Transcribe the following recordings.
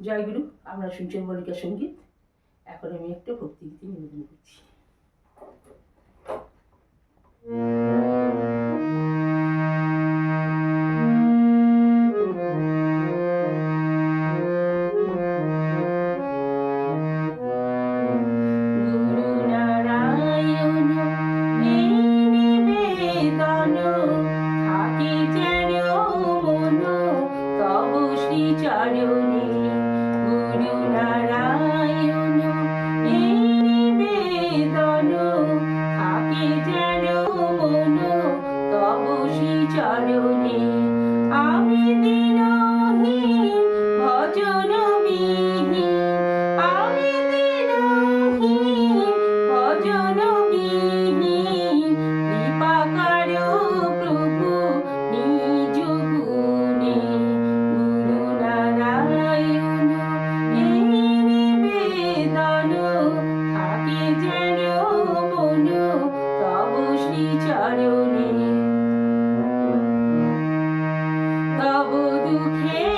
জয় গুরু আমরা শুনছেন বলিকা সংগীত। এখন আমি একটা ভক্তিগীতি নিবেদন করছি। বসি চরণে আমি দিনহীন ভজন বিহীন আমি দিনহীন ভজন বিহীন কৃপা করো প্রভু, নিজ গুণে গুরু নারায়ণ নিবেদন okay.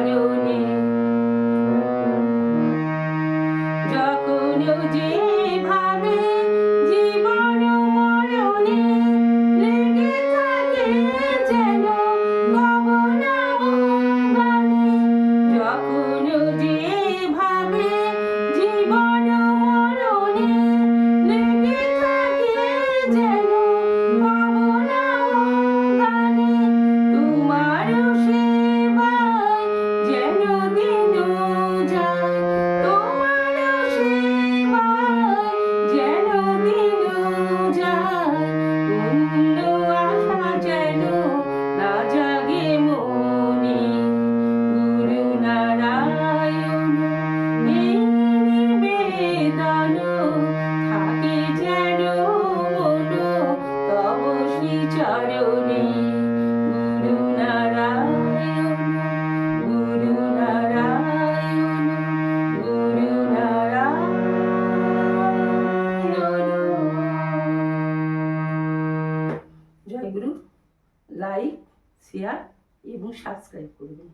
কারণে যখন যে শেয়ার এবং সাবস্ক্রাইব করবেন।